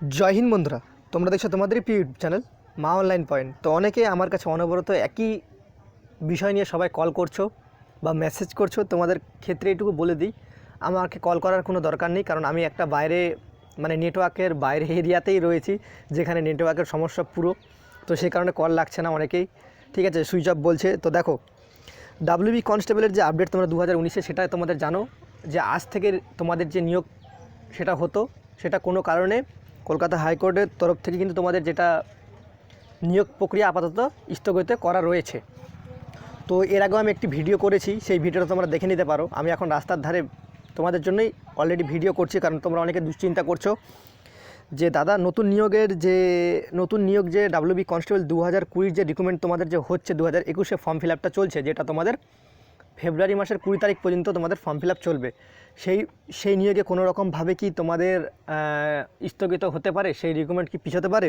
জয় হিন্দ বন্ধুরা, তোমরা দেখছ তোমাদেরই প্রিয় চ্যানেল মা অনলাইন পয়েন্ট। তো অনেকে আমার কাছে অনবরত একই বিষয় নিয়ে সবাই কল করছ বা মেসেজ করছ, তোমাদের ক্ষেত্রে এটুকু বলে দিই, আমাকে কল করার কোনো দরকার নেই, কারণ আমি একটা বাইরে মানে নেটওয়ার্কের বাইরে এরিয়াতেই রয়েছি, যেখানে নেটওয়ার্কের সমস্যা পুরো। তো সেই কারণে কল লাগছে না অনেকেই, ঠিক আছে, সুইচ অফ বলছে। তো দেখো ডাব্লিউবি কনস্টেবলের যে আপডেট তোমরা দু হাজার উনিশে সেটা তোমাদের জানো, যে আজ থেকে তোমাদের যে নিয়োগ সেটা হতো, সেটা কোনো কারণে কলকাতা হাইকোর্টের তরফ থেকে কিন্তু তোমাদের যেটা নিয়োগ প্রক্রিয়া আপাতত স্থগিত করা রয়েছে। তো এর আগেও আমি একটি ভিডিও করেছি, সেই ভিডিওটা তোমরা দেখে নিতে পারো। আমি এখন রাস্তার ধারে তোমাদের জন্যই অলরেডি ভিডিও করছি, কারণ তোমরা অনেকে দুশ্চিন্তা করছ যে, দাদা, নতুন নিয়োগের যে, নতুন নিয়োগ যে ডাব্লিউবি কনস্টেবল দু হাজার কুড়ির যে রিক্রুটমেন্ট তোমাদের যে হচ্ছে দু হাজার একুশে ফর্ম ফিল আপটা চলছে, যেটা তোমাদের ফেব্রুয়ারি মাসের কুড়ি তারিখ পর্যন্ত তোমাদের ফর্ম ফিল চলবে। সেই সেই নিয়োগে কোনো রকমভাবে কি তোমাদের স্থগিত হতে পারে? সেই রিক্রুটমেন্ট কি পিছোতে পারে?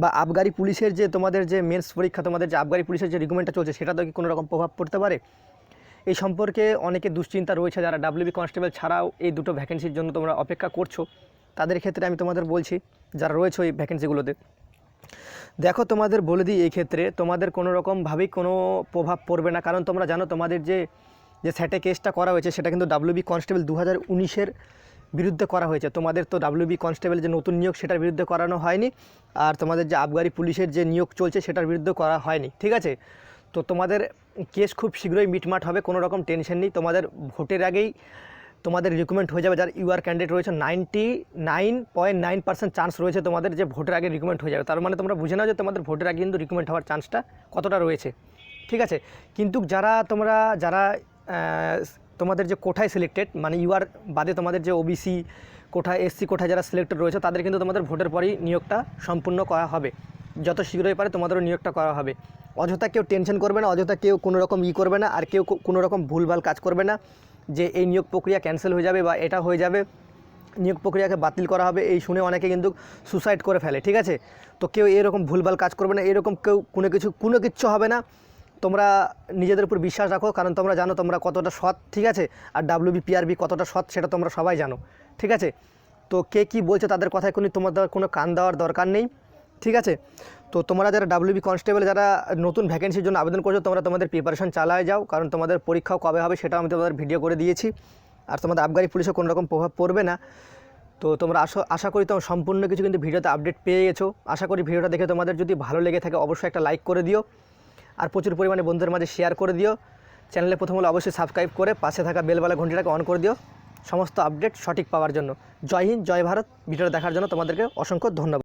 বা আবগারি পুলিশের যে তোমাদের যে মেন্স পরীক্ষা, তোমাদের যে আবগারি পুলিশের যে রিক্রুটমেন্টটা চলছে সেটা তো কি কোনো রকম প্রভাব পড়তে পারে? এই সম্পর্কে অনেকে দুশ্চিন্তা রয়েছে যারা ডাব্লিউবি কনস্টেবল ছাড়াও এই দুটো ভ্যাকেন্সির জন্য তোমরা অপেক্ষা করছ। তাদের ক্ষেত্রে আমি তোমাদের বলছি, যারা রয়েছে ওই ভ্যাকেন্সিগুলোতে দেখো, তোমাদের বলে দিই এই ক্ষেত্রে তোমাদের কোনো রকমভাবেই কোনো প্রভাব পড়বে না। কারণ তোমরা জানো, তোমাদের যে যে স্যাটে কেসটা করা হয়েছে, সেটা কিন্তু ডাব্লিউবি কনস্টেবল দু হাজার বিরুদ্ধে করা হয়েছে। তোমাদের তো ডাব্লিউবি কনস্টেবল যে নতুন নিয়োগ, সেটার বিরুদ্ধে করানো হয়নি। আর তোমাদের যে আবগারি পুলিশের যে নিয়োগ চলছে, সেটার বিরুদ্ধে করা হয়নি। ঠিক আছে? তো তোমাদের কেস খুব শীঘ্রই মিটমাট হবে, কোনো রকম টেনশন নেই। তোমাদের ভোটের আগেই তোমাদের রিকমেন্ড হয়ে যাবে, যার ইউআর ক্যান্ডিডেট রয়েছে ninety nine point nine percent chance রয়েছে তোমাদের যে ভোটের আগে রিকমেন্ড হয়ে যাবে। তার মানে তোমরা বুঝে নাও যে তোমাদের ভোটের আগে কিন্তু রিকমেন্ড হওয়ার চান্সটা কতটা রয়েছে। ঠিক আছে? কিন্তু যারা তোমরা, যারা তোমাদের যে কোঠায় সিলেক্টেড মানে ইউআর বাদে তোমাদের যে ওবিসি কোঠায় এসসি কোঠায় যারা সিলেক্টেড রয়েছে, তাদের কিন্তু তোমাদের ভোটের পরেই নিয়োগটা সম্পূর্ণ করা হবে। যত শীঘ্রই পারে তোমাদেরও নিয়োগটা করা হবে। অযথা কেউ টেনশন করবে না, অযথা কেউ কোনো রকম ই করবে না, আর কেউ কোনো রকম ভুলভাল কাজ করবে না। যে এই নিয়োগ প্রক্রিয়া ক্যান্সেল হয়ে যাবে বা এটা হয়ে যাবে, নিয়োগ প্রক্রিয়াকে বাতিল করা হবে, এই শুনে অনেকে কিন্তু সুসাইড করে ফেলে, ঠিক আছে? তো কেউ এরকম ভুলভাল কাজ করবে না, এরকম কেউ কোনো কিছু, কোনো কিচ্ছু হবে না। তোমরা নিজেদের উপর বিশ্বাস রাখো, কারণ তোমরা জানো তোমরা কতটা সৎ, ঠিক আছে? আর ডাব্লিউবি পিআরবি কতটা সৎ সেটা তোমরা সবাই জানো, ঠিক আছে? তো কে কী বলছে তাদের কথায় কোনো তোমাদের কোনো কান দেওয়ার দরকার নেই। ঠিক আছে? তো তোমরা যারা ডাব্লিউবি কনস্টেবল যারা নতুন ভ্যাকেন্সির জন্য আবেদন করছ, তোমরা তোমাদের প্রিপারেশন চালায় যাও, কারণ তোমাদের পরীক্ষাও কবে হবে সেটাও আমি তোমাদের ভিডিও করে দিয়েছি। আর তোমাদের আবগারি পুলিশে কোনো রকম প্রভাব পড়বে না। তো তোমরা আশা আশা করি তোমার সম্পূর্ণ কিছু কিন্তু ভিডিওতে আপডেট পেয়ে গেছো। আশা করি ভিডিওটা দেখে তোমাদের যদি ভালো লেগে থাকে, অবশ্যই একটা লাইক করে দিও। আর প্রচুর পরিমাণে বন্ধুদের মাঝে শেয়ার করে দিও। চ্যানেলে প্রথম হলে অবশ্যই সাবস্ক্রাইব করে পাশে থাকা বেলবালা ঘন্টিটাকে অন করে দিও। সমস্ত আপডেট সঠিক পাওয়ার জন্য। জয় হিন্দ, জয় ভারত। ভিডিওটা দেখার জন্য তোমাদেরকে অসংখ্য ধন্যবাদ।